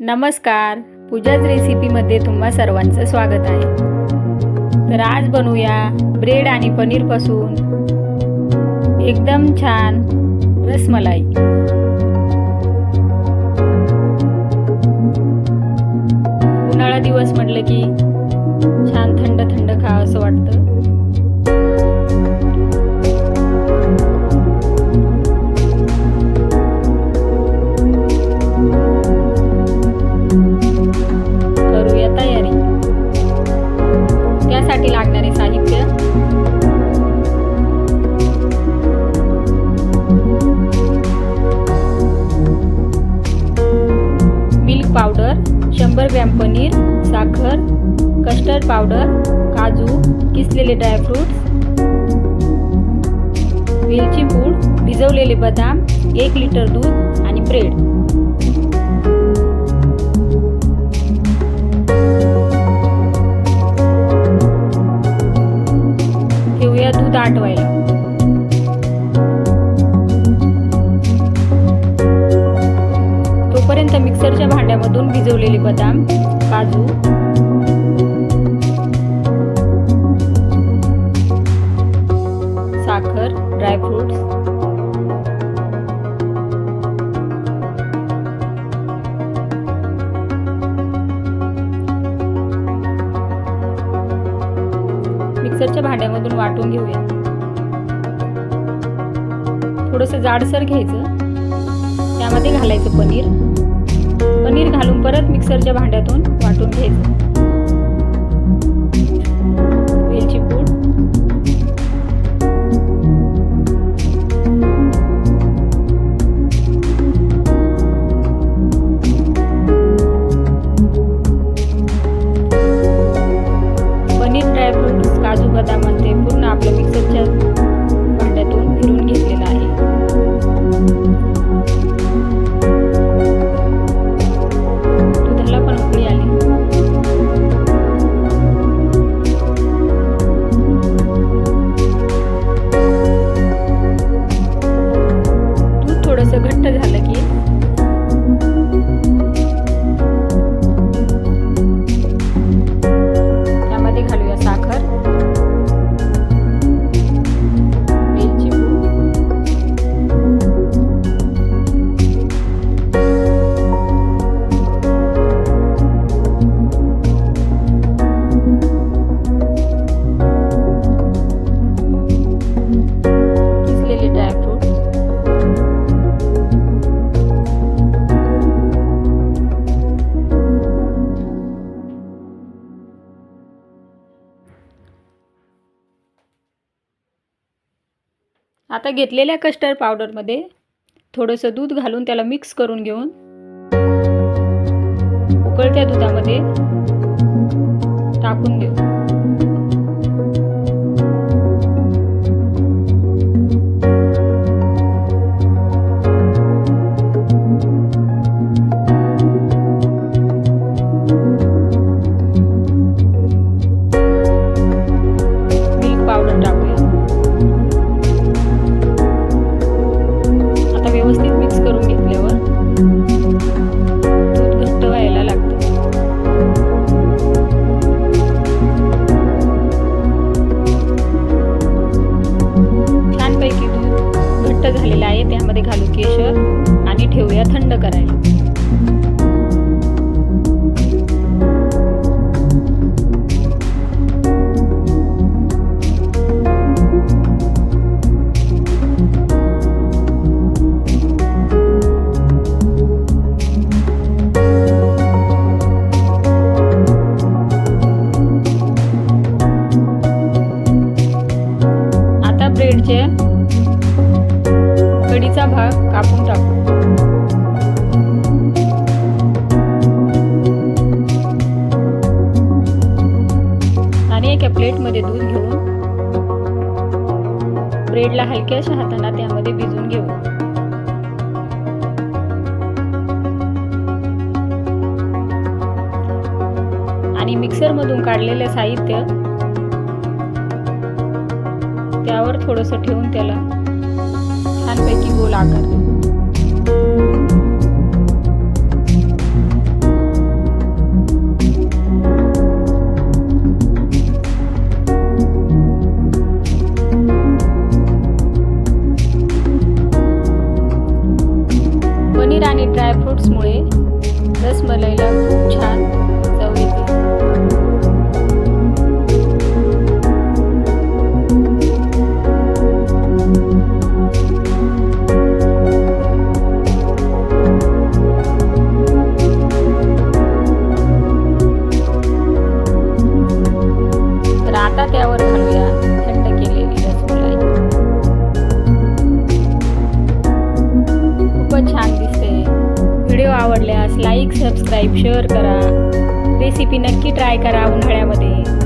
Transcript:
नमस्कार. पूजाच रेसिपीमध्ये तुम्हा सर्वांचं स्वागत आहे. तर आज बनवूया ब्रेड आणि पनीरपासून एकदम छान रसमलाई. उन्हाळा दिवस म्हटलं की छान थंड थंड खावं असं वाटतं. पावडर शंभर ग्रॅम पनीर साखर कस्टर्ड पावडर काजू किसलेले ड्रायफ्रूट्स वेलची पूड भिजवलेले बदाम एक लिटर दूध आणि ब्रेड. ठेवूया दूध आटवायला. मिक्सरच्या भांड्यामधून भिजवलेले बदाम काजू. साखर ड्रायफ्रुट्स मिक्सरच्या भांड्यामधून वाटून घेऊया. थोडंसं जाडसर घ्यायचं. त्यामध्ये घालायचं पनीर. पनीर घालून परत मिक्सरच्या भांड्यातून वाटून घ्यायचं. थोडंसं घट्ट झालं की आता घेतलेल्या कस्टर्ड पावडरमध्ये थोडंसं दूध घालून त्याला मिक्स करून घेऊन उकळत्या दुधामध्ये टाकून देऊ. म्हणजे आता कडीचा भाग कापून टाकू. आणि एका प्लेटमध्ये दूध घेऊन ब्रेडला हलक्याशा हाताना त्यामध्ये भिजून घेऊ. आणि मिक्सरमधून काढलेलं साहित्य त्यावर थोडंसं ठेवून त्याला छानपैकी गोल आकार देऊ. लाईक सबस्क्राईब शेअर करा. रेसिपी नक्की ट्राय करा उन्हाळ्यामध्ये.